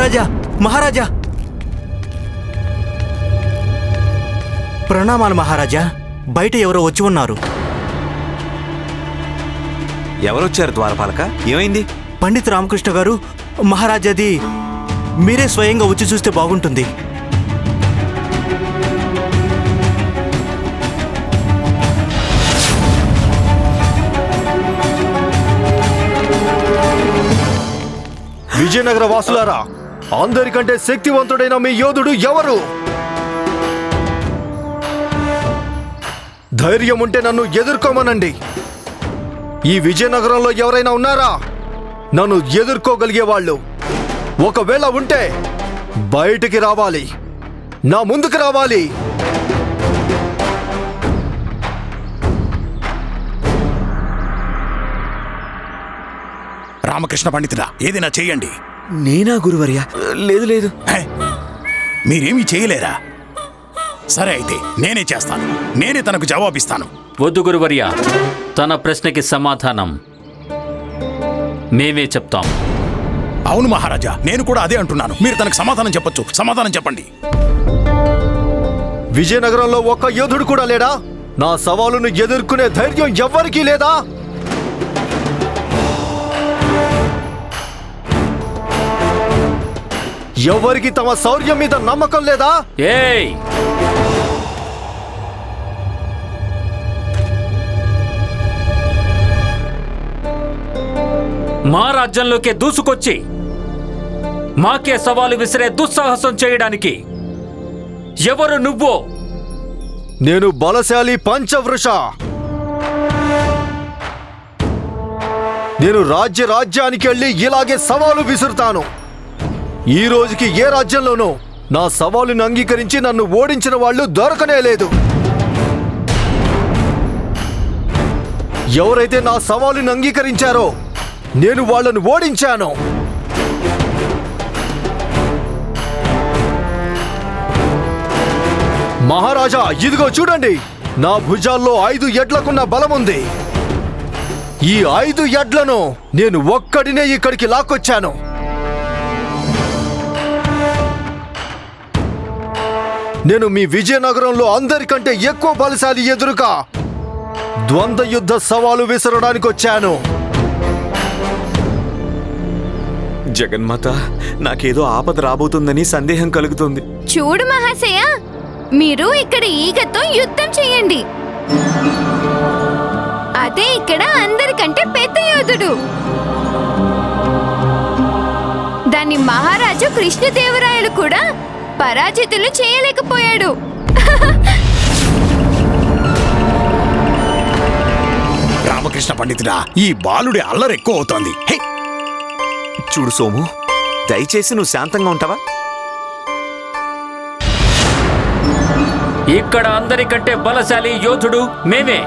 మహారాజా మహారాజా. ప్రణామాలు మహారాజా బయట ఎవరో వచ్చి ఉన్నారు. ఎవరొచ్చారు ద్వారపాలక? ఏమైంది? పండిత్ రామకృష్ణ గారు మహారాజాది మీరే స్వయంగా వచ్చి చూస్తే బాగుంటుంది. విజయనగర వాసులారా అందరికంటే శక్తివంతుడైన మీ యోధుడు ఎవరు? ధైర్యం ఉంటే నన్ను ఎదుర్కోమనండి. ఈ విజయనగరంలో ఎవరైనా ఉన్నారా? నన్ను ఎదుర్కోగలిగే వాళ్ళు. ఒకవేళ ఉంటే బయటికి రావాలి. నా ముందుకు రావాలి. రామకృష్ణ పండితుడా ఏదైనా చేయండి. నేనా గురువర్య? లేదు లేదు. హే, మీరేమీ చేయలేరా? సరే అయితే నేనే చేస్తాను. నేనే తనకు జవాబిస్తాను. వద్దు గురువర్య తన ప్రశ్నకి సమాధానం మేమే చెప్తాం. అవును మహారాజా నేను కూడా అదే అంటున్నాను. మీరు తనకు సమాధానం చెప్పొచ్చు. సమాధానం చెప్పండి. విజయనగరంలో ఒక్క యోధుడు కూడా లేడా? నా సవాలును ఎదుర్కొనే ధైర్యం ఎవ్వరికీ లేదా? ఎవరికి తమ శౌర్యం మీద నమ్మకం లేదా? ఏయ్! మా రాజ్యంలోకి దూసుకొచ్చి మాకే సవాలు విసిరే దుస్సాహసం చేయడానికి ఎవరు నువ్వో? నేను బలశాలి పంచవృష. నేను రాజ్య రాజ్యానికి వెళ్ళి ఇలాగే సవాలు విసురుతాను. ఈ రోజుకి ఏ రాజ్యంలోనూ నా సవాలును అంగీకరించి నన్ను ఓడించిన వాళ్ళు దొరకనే లేదు. ఎవరైతే నా సవాలును అంగీకరించారో నేను వాళ్ళను ఓడించాను. మహారాజా ఇదిగో చూడండి. నా భుజాల్లో ఐదు ఎడ్లకున్న బలముంది ఈ ఐదు ఎడ్లను నేను ఒక్కడినే ఇక్కడికి లాక్కొచ్చాను. నేను మీ విజయనగరంలో అందరికంటే ఎక్కువ బలశాలి ఎదురుగా ద్వంద్వ యుద్ధ సవాలు విసరడానికి వచ్చాను. జగన్మాత నాకేదో ఆపద రాబోతుందని సందేహం కలుగుతుంది. చూడు మహాశయ మీరు ఇక్కడ ఈగతో యుద్ధం చేయండి. అదే ఇక్కడ అందరికంటే పెద్ద యోధుడు. దాన్ని మహారాజు కృష్ణదేవరాయలు కూడా పరాజితులు చేయలేకపోయాడు. రామకృష్ణ పండితుడా ఈ బాలుడి అల్లరి ఎక్కువ అవుతోంది. హే, చూడు సోము దయచేసి నువ్వు శాంతంగా ఉంటావా? ఇక్కడ అందరికంటే బలశాలి యోధుడు మేమే.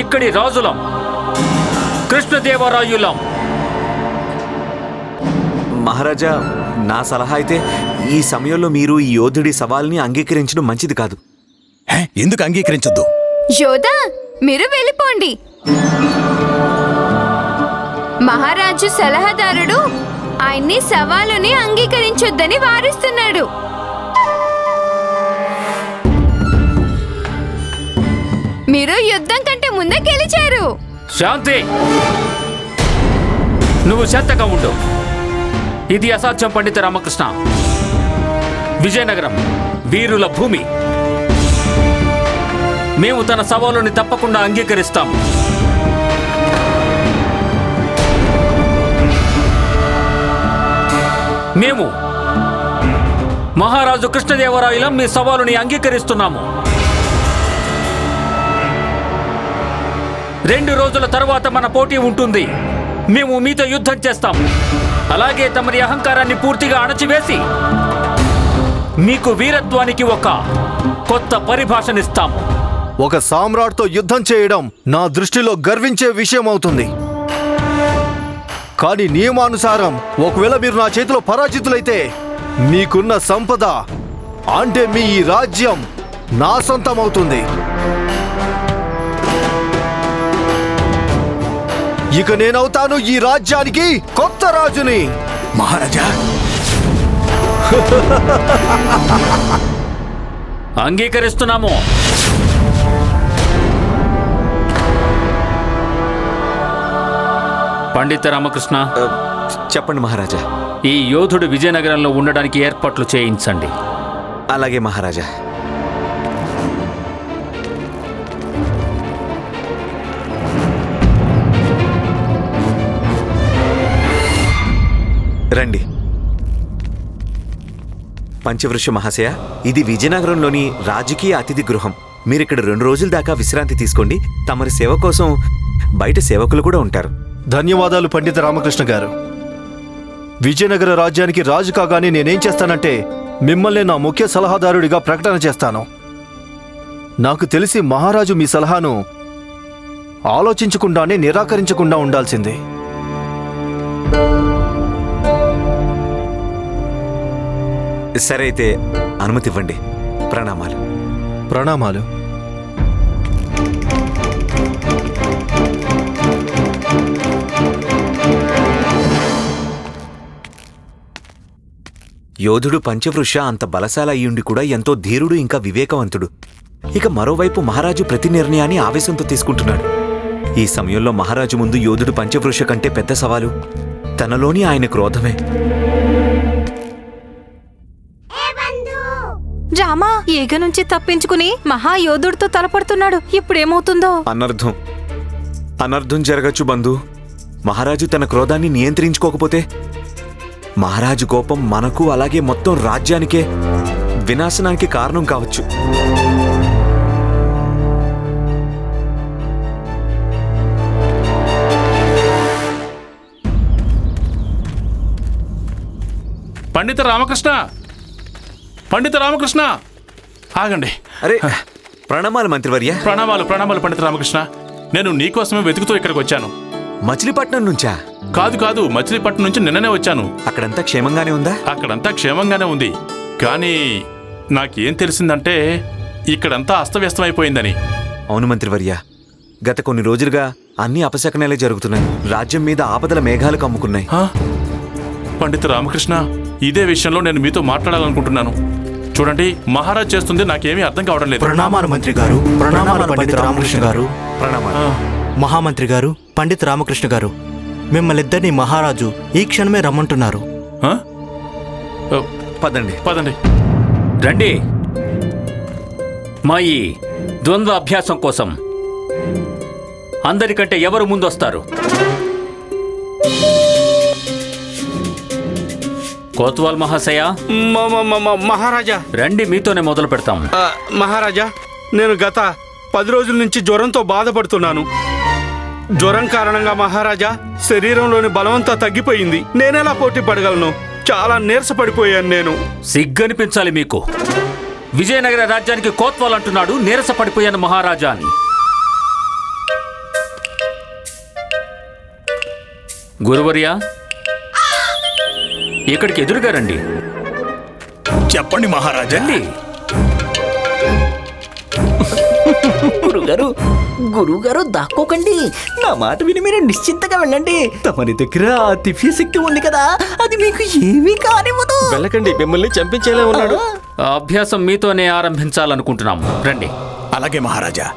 ఇక్కడి రాజులం కృష్ణదేవరాయులం. మహారాజా నా సలహా అయితే ఈ సమయంలో మీరు ఈ యోధుడి సవాల్ని అంగీకరించడం మంచిది కాదు. హే, ఎందుకు అంగీకరించొద్దు? యోధా మీరు వెళ్ళిపోండి. మహారాజు సలహాదారుడు ఆయన్ని సవాలుని అంగీకరించొద్దని వారిస్తున్నాడు. మీరు యుద్ధం కంటే ముందే గెలిచారు. శాంతి! నువ్వు శాంతంగా ఉండు. ఇది అసాధ్యం పండిత రామకృష్ణ. విజయనగరం వీరుల భూమి. మేము తన సవాలుని తప్పకుండా అంగీకరిస్తాం. మేము మహారాజు కృష్ణదేవరాయలం మీ సవాలుని అంగీకరిస్తున్నాము. రెండు రోజుల తర్వాత మన పోటీ ఉంటుంది. మేము మీతో యుద్ధం చేస్తాం. అలాగే తమరి అహంకారాన్ని పూర్తిగా అణచివేసి మీకు వీరత్వానికి ఒక కొత్త పరిభాషనిస్తాము. ఒక సామ్రాట్తో యుద్ధం చేయడం నా దృష్టిలో గర్వించే విషయం అవుతుంది. కానీ నియమానుసారం ఒకవేళ మీరు నా చేతిలో పరాజితులైతే మీకున్న సంపద అంటే మీ ఈ రాజ్యం నా సొంతం అవుతుంది ఇక నేనవుతాను ఈ రాజ్యానికి కొత్త రాజుని. మహారాజా. అంగీకరిస్తున్నాము. పండిత రామకృష్ణ. చెప్పండి మహారాజా. ఈ యోధుడు విజయనగరంలో ఉండడానికి ఏర్పాట్లు చేయించండి. అలాగే మహారాజా. రండి. పంచవృష మహాశయ ఇది విజయనగరంలోని రాజకీయ అతిథి గృహం. మీరిక్కడ రెండు రోజుల దాకా విశ్రాంతి తీసుకోండి. తమరి సేవ కోసం బయట సేవకులు కూడా ఉంటారు. ధన్యవాదాలు పండిత రామకృష్ణ గారు. విజయనగర రాజ్యానికి రాజు కాగానే నేనేం చేస్తానంటే మిమ్మల్ని నా ముఖ్య సలహాదారుడిగా ప్రకటన చేస్తాను. నాకు తెలిసి మహారాజు మీ సలహాను ఆలోచించకుండానే నిరాకరించకుండా ఉండాల్సింది. సరే అయితే అనుమతి ఇవ్వండి ప్రణామాలు. ప్రణామాలు. యోధుడు పంచవృష అంత బలశాల అయ్యుండి కూడా ఎంతో ధీరుడు ఇంకా వివేకవంతుడు. ఇక మరోవైపు మహారాజు ప్రతి నిర్ణయాన్ని ఆవేశంతో తీసుకుంటున్నాడు. ఈ సమయంలో మహారాజు ముందు యోధుడు పంచవృష కంటే పెద్ద సవాలు. తనలోని ఆయన క్రోధమే. రామా ఈగ నుంచి తప్పించుకుని మహాయోధుడితో తలపడుతున్నాడు. ఇప్పుడేమవుతుందో? అనర్థం అనర్థం జరగచ్చు బంధు. మహారాజు తన క్రోధాన్ని నియంత్రించుకోకపోతే మహారాజు కోపం మనకు అలాగే మొత్తం రాజ్యానికే వినాశనానికి కారణం కావచ్చు. పండిత రామకృష్ణ! పండిత రామకృష్ణ. ఆగండి. అరే ప్రణామాలు మంత్రివర్య. ప్రణామాలు ప్రణామాలు పండిత రామకృష్ణ. నేను నీకోసమే వెతుకుతూ ఇక్కడికి వచ్చాను. మచిలీపట్నం నుంచా? కాదు కాదు మచిలీపట్నం నుంచి నిన్ననే వచ్చాను. అక్కడంతా క్షేమంగానే ఉందా? అక్కడంతా క్షేమంగానే ఉంది. కానీ నాకేం తెలిసిందంటే ఇక్కడంతా అస్తవ్యస్తమైపోయిందని. అవును మంత్రివర్య. గత కొన్ని రోజులుగా అన్ని అపశకనాలే జరుగుతున్నాయి. రాజ్యం మీద ఆపదల మేఘాలు కమ్ముకున్నాయి? పండిత రామకృష్ణ ఇదే విషయంలో నేను మీతో మాట్లాడాలనుకుంటున్నాను. చూడండి మహారాజ్ చేస్తుంది నాకేమీ అర్థం కావడం లేదు. ప్రణామాలు మంత్రి గారు. ప్రణామాలు పండిత రామకృష్ణ గారు. ప్రణామాలు మహామంత్రి గారు పండిత రామకృష్ణ గారు. మిమ్మల్ని ఇద్దరిని మహారాజు ఈ క్షణమే రమ్మంటున్నారు. ఆ? ఓ, పదండి. పదండి. రండి. మా ఈ ద్వంద్వ అభ్యాసం కోసం అందరికంటే ఎవరు ముందొస్తారు? కోత్వాల్ మహాశయ. మ- మ- మ- మ- మహారాజా. రండి మీతోనే మొదలు పెడతాం. ఆ, మహారాజా నేను గత పది రోజుల నుంచి జ్వరంతో బాధపడుతున్నాను. జ్వరం కారణంగా మహారాజా శరీరంలోని బలమంతా తగ్గిపోయింది. నేనెలా పోటీ పడగలను? చాలా నీరసపడిపోయాను నేను. సిగ్గనిపించాలి మీకు. విజయనగర రాజ్యానికి కోత్వాల్ అంటున్నాడు నీరస పడిపోయాను మహారాజా అని. గురువర్య ఇక్కడికి ఎదురుగా రండి. చెప్పండి మహారాజా. గురుగారు గురువుగారు దాక్కోకండి. నా మాట విని మీరు నిశ్చింతగా వెళ్ళండి. తమరి దగ్గర ఆ దివ్య శక్తి ఉంది కదా అది మీకు ఏమీ కానివ్వదు. వెళ్ళకండి మిమ్మల్ని చంపించేలా ఉన్నాడు. ఆ అభ్యాసం మీతోనే ఆరంభించాలనుకుంటున్నాము. రండి. అలాగే మహారాజా.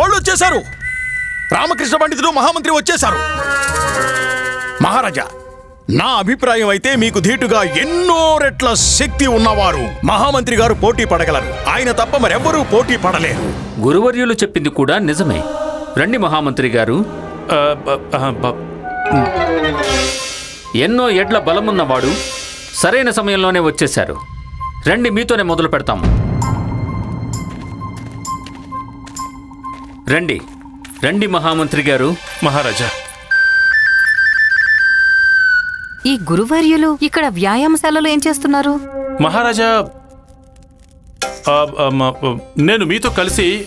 వాళ్ళు వచ్చేశారు. రామకృష్ణ పండితుడు మహామంత్రి వచ్చేశారు. మహారాజా నా అభిప్రాయం అయితే మీకు ధీటుగా ఎన్నో రెట్ల శక్తి ఉన్నవారు. మహామంత్రి గారు పోటీ పడగలరు. ఆయన తప్ప మరెవ్వరూ పోటీ పడలేరు. గురువర్యులు చెప్పింది కూడా నిజమే. రండి మహామంత్రి గారు. ఆ, బ- ఆ, బ- ఎన్నో ఎడ్ల బలమున్నవాడు సరైన సమయంలోనే వచ్చేశారు. రండి మీతోనే మొదలు పెడతాము రండి. రండి మహామంత్రి గారు. మహారాజా. ఈ గురువర్యులు ఇక్కడ వ్యాయామశాలలో ఏం చేస్తున్నారు? మహారాజా ఆ, ఆ, మ- నేను మీతో కలిసి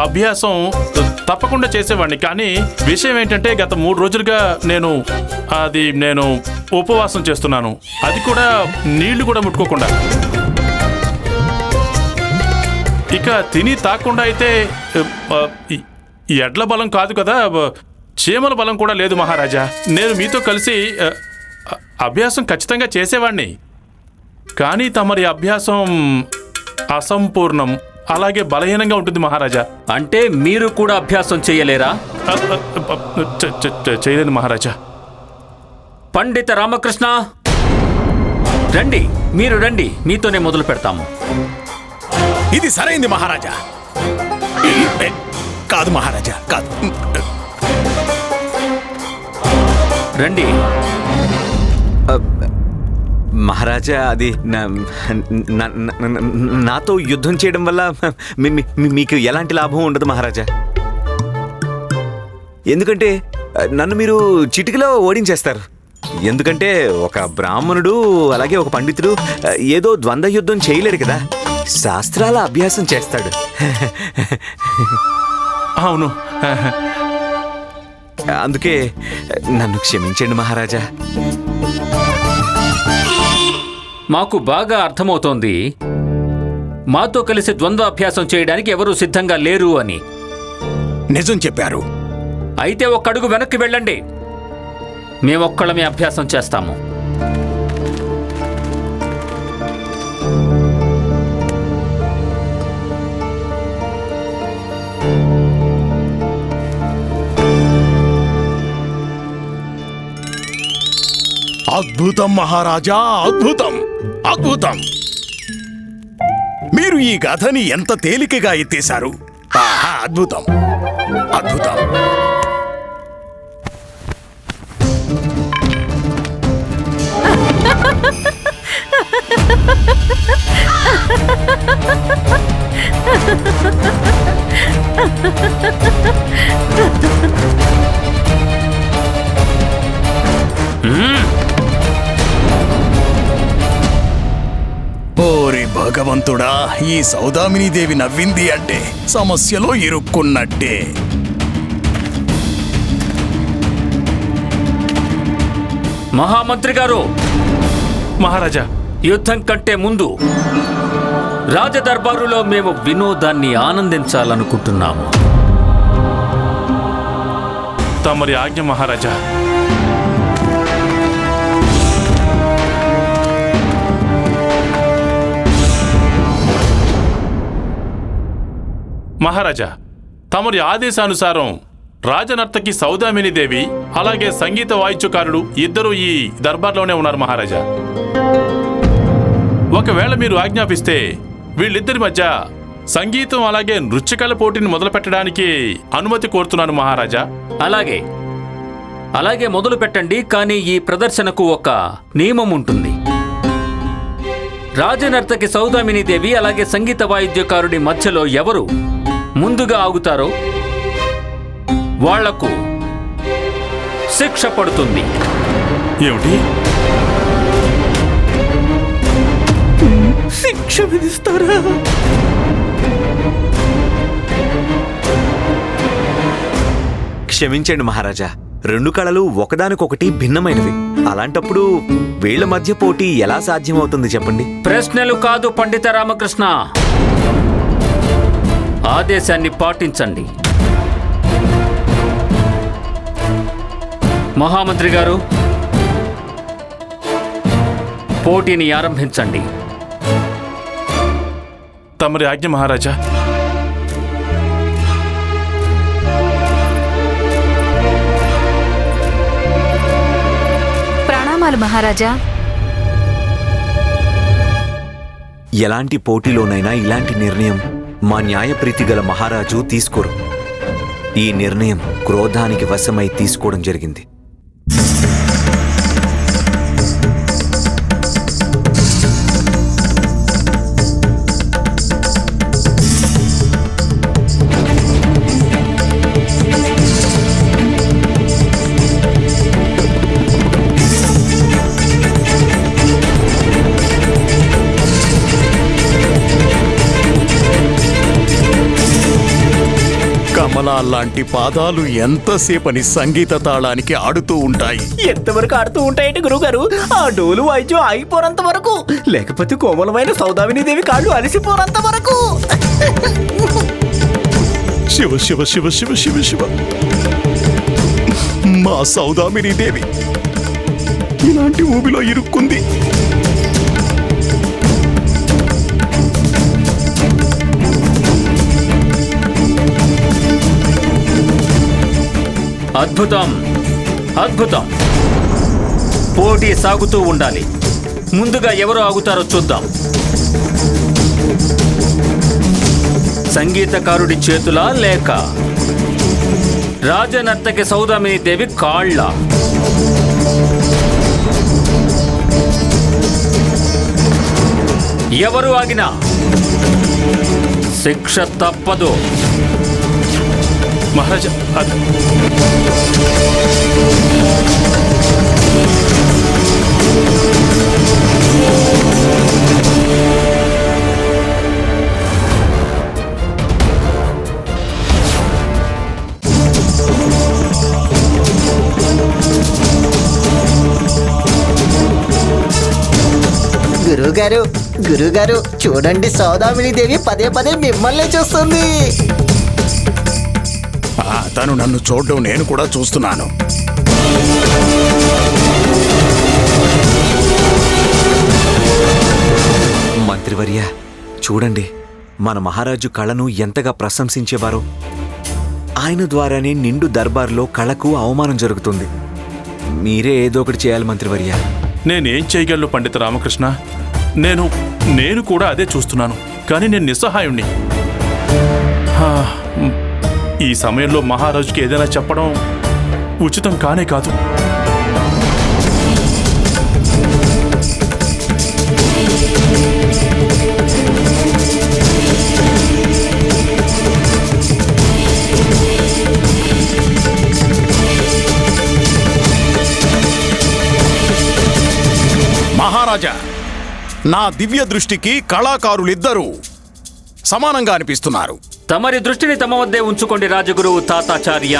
అభ్యాసం తప్పకుండా చేసేవాడిని కానీ విషయం ఏంటంటే గత మూడు రోజులుగా నేను అది నేను ఉపవాసం చేస్తున్నాను. అది కూడా నీళ్ళు కూడా ముట్టుకోకుండా. ఇక తిని తాకుండా అయితే ఆ, ఈ- ఈ ఎడ్ల బలం కాదు కదా చీమల బలం కూడా లేదు మహారాజా. నేను మీతో కలిసి అభ్యాసం ఖచ్చితంగా చేసేవాణ్ణి. కానీ తమరి అభ్యాసం అసంపూర్ణం అలాగే బలహీనంగా ఉంటుంది మహారాజా. అంటే మీరు కూడా అభ్యాసం చేయలేరా? చేయలేదు మహారాజా. పండిత రామకృష్ణ! రండి మీరు రండి మీతోనే మొదలు పెడతాము. ఇది సరైంది మహారాజా. కాదు మహారాజా కాదు. రండి. మహారాజా అది నాతో యుద్ధం చేయడం వల్ల మీకు ఎలాంటి లాభం ఉండదు మహారాజా. ఎందుకంటే నన్ను మీరు చిటికలో ఓడించేస్తారు. ఎందుకంటే ఒక బ్రాహ్మణుడు అలాగే ఒక పండితుడు ఏదో ద్వంద్వ యుద్ధం చేయలేడు కదా. శాస్త్రాల అభ్యాసం చేస్తాడు. అవును. అందుకే నన్ను క్షమించండి మహారాజా. మాకు బాగా అర్థమవుతోంది. మాతో కలిసి ద్వంద్వాభ్యాసం చేయడానికి ఎవరూ సిద్ధంగా లేరు అని. నిజం చెప్పారు. అయితే ఒక్క అడుగు వెనక్కి వెళ్ళండి. మేమొక్కళ్ళమే అభ్యాసం చేస్తాము. అద్భుతం మహారాజా అద్భుతం అద్భుతం. మీరు ఈ కథని ఎంత తేలికగా ఎత్తేశారు? ఆహా, అద్భుతం. అద్భుతం. ఓరి భగవంతుడా ఈ సౌదామిని దేవి నవ్వింది అంటే సమస్యలో ఇరుక్కున్నట్టే. మహామంత్రి గారు! మహారాజా! యుద్ధం కంటే ముందు రాజదర్బారులో మేము వినోదాన్ని ఆనందించాలనుకుంటున్నాము. తమరి ఆజ్ఞ మహారాజా! మహారాజా తమరి ఆదేశానుసారం రాజనర్తకి సౌదామిని దేవి అలాగే సంగీత వాయిద్యకారుడు ఇద్దరు ఈ దర్బార్లోనే ఉన్నారు మహారాజా. ఒకవేళ మీరు ఆజ్ఞాపిస్తే వీళ్ళిద్దరి మధ్య సంగీతం అలాగే నృత్యకళ పోటీని మొదలు పెట్టడానికి అనుమతి కోరుతున్నాను మహారాజా. అలాగే. అలాగే మొదలు పెట్టండి కానీ ఈ ప్రదర్శనకు ఒక నియమం ఉంటుంది. రాజనర్తకి సౌదామిని దేవి అలాగే సంగీత వాయిద్యకారుడి మధ్యలో ఎవరు ముందుగా ఆగుతారో? వాళ్ళకు శిక్ష పడుతుంది. ఏమిటి? శిక్ష విధిస్తారా? క్షమించండి మహారాజా రెండు కళలు ఒకదానికొకటి భిన్నమైనవి. అలాంటప్పుడు వీళ్ళ మధ్య పోటీ ఎలా సాధ్యమవుతుంది చెప్పండి? ప్రశ్నలు కాదు పండిత రామకృష్ణ. ఆదేశాన్ని పాటించండి. మహామంత్రి గారు పోటీని ఆరంభించండి. తమరి ఆజ్ఞ మహారాజా. ప్రణామాలు మహారాజా. ఎలాంటి పోటీలోనైనా ఇలాంటి నిర్ణయం మా న్యాయప్రీతి గల మహారాజు తీసుకోరు. ఈ నిర్ణయం క్రోధానికి వశమై తీసుకోవడం జరిగింది. లాంటి పాదాలు ఎంతసేపని సంగీత తాళానికి ఆడుతూ ఉంటాయి. ఎంతవరకు ఆడుతూ ఉంటాయండి గురుగారు ఆ డోలు వాయిద్యం ఆగిపోనంత వరకు. లేకపోతే కోమలమైన సౌదామిని దేవి కాళ్ళు అలసిపోనంత వరకు. శివ శివ శివ శివ శివ శివ. మా సౌదామిని దేవి ఇలాంటి ఊబిలో ఇరుక్కుంది. అద్భుతం. అద్భుతం. పోటీ సాగుతూ ఉండాలి. ముందుగా ఎవరు ఆగుతారో చూద్దాం. సంగీతకారుడి చేతులా లేక? రాజనర్తకి సౌదామిని దేవి కాళ్ళ? ఎవరు ఆగినా? శిక్ష తప్పదు. మహారాజా అది. గురుగారు చూడండి సౌదామిని దేవి పదే పదే మిమ్మల్ని చూస్తుంది. తను నన్ను చూడడం నేను కూడా చూస్తున్నాను. మంత్రివర్య చూడండి మన మహారాజు కళను ఎంతగా ప్రశంసించేవారో. ఆయన ద్వారానే నిండు దర్బార్లో కళకు అవమానం జరుగుతుంది. మీరే ఏదో ఒకటి చేయాలి మంత్రివర్య. నేనేం చేయగలను పండిత రామకృష్ణ? నేను నేను కూడా అదే చూస్తున్నాను కానీ నేను నిస్సహాయుణ్ణి. ఈ సమయంలో మహారాజుకి ఏదైనా చెప్పడం ఉచితం కానే కాదు. మహారాజా నా దివ్య దృష్టికి కళాకారులిద్దరూ సమానంగా అనిపిస్తున్నారు. తమరి దృష్టిని తమ వద్దే ఉంచుకోండి రాజగురువు తాతాచార్య.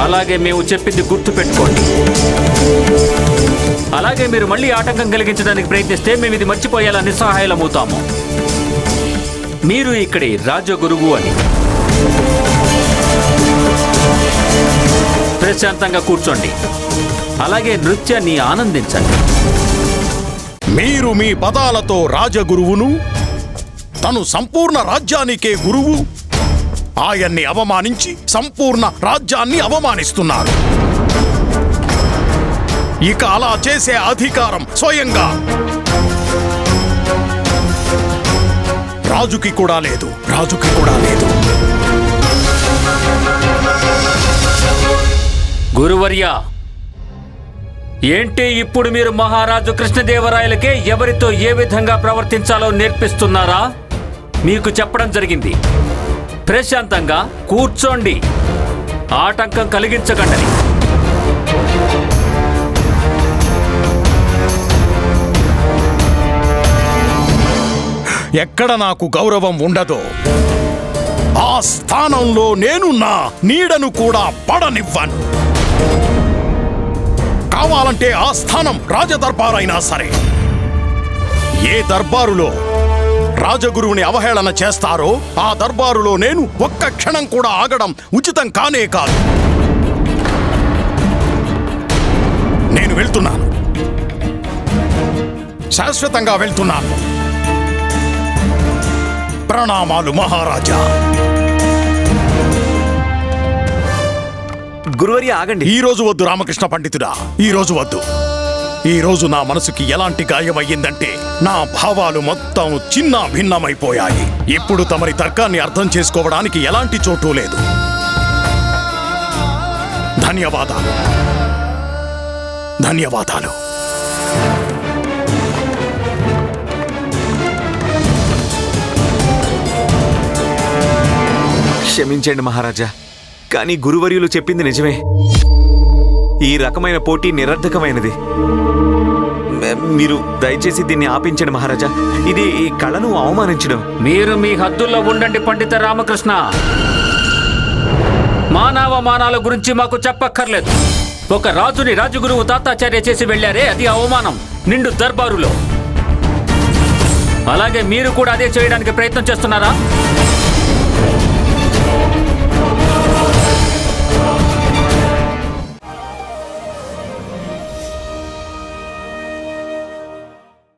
అలాగే మేము చెప్పింది గుర్తు పెట్టుకోండి అలాగే మీరు మళ్ళీ ఆటంకం కలిగించడానికి ప్రయత్నిస్తే మేము ఇది మర్చిపోయేలా నిస్సహాయలమవుతాము. మీరు ఇక్కడి రాజగురువు అని. ప్రశాంతంగా కూర్చోండి. అలాగే నృత్యాన్ని ఆనందించండి. మీరు మీ పదాలతో రాజగురువును తను సంపూర్ణ రాజ్యానికే గురువు ఆయన్ని అవమానించి సంపూర్ణ రాజ్యాన్ని అవమానిస్తున్నారు. ఇక అలా చేసే అధికారం స్వయంగా రాజుకి కూడా లేదు రాజుకి కూడా లేదు. గురువర్య ఏంటి ఇప్పుడు మీరు మహారాజు కృష్ణదేవరాయలకే ఎవరితో ఏ విధంగా ప్రవర్తించాలో నేర్పిస్తున్నారా? మీకు చెప్పడం జరిగింది. ప్రశాంతంగా కూర్చోండి. ఆటంకం కలిగించకండి. ఎక్కడ నాకు గౌరవం ఉండదో ఆ స్థానంలో నేను నా నీడను కూడా పడనివ్వను. కావాలంటే ఆ స్థానం రాజదర్బారైనా సరే. ఏ దర్బారులో రాజగురువుని అవహేళన చేస్తారో ఆ దర్బారులో నేను ఒక్క క్షణం కూడా ఆగడం ఉచితం కానే కాదు. నేను వెళ్తున్నాను. శాశ్వతంగా వెళ్తున్నాను. ప్రణామాలు మహారాజా. గురువర్య ఆగండి. ఈ రోజు వద్దు రామకృష్ణ పండితుడా. ఈ రోజు వద్దు. ఈ రోజు నా మనసుకి ఎలాంటి గాయం అయ్యిందంటే నా భావాలు మొత్తం చిన్న భిన్నమైపోయాయి ఇప్పుడు తమరి తర్కాన్ని అర్థం చేసుకోవడానికి ఎలాంటి చోటు లేదు. ధన్యవాదాలు. ధన్యవాదాలు. క్షమించండి మహారాజా. కానీ గురువర్యులు చెప్పింది నిజమే. ఈ రకమైన పోటీ నిరర్ధకమైనది. మీరు దయచేసి దీన్ని ఆపించండి మహారాజా. ఇది ఈ కళను అవమానించడం. మీరు మీ హద్దుల్లో ఉండండి పండిత రామకృష్ణ. మానవమానాల గురించి మాకు చెప్పక్కర్లేదు. ఒక రాజుని రాజుగురువు తాతాచార్య చేసి వెళ్ళారే అది అవమానం. నిండు దర్బారులో. అలాగే మీరు కూడా అదే చేయడానికి ప్రయత్నం చేస్తున్నారా?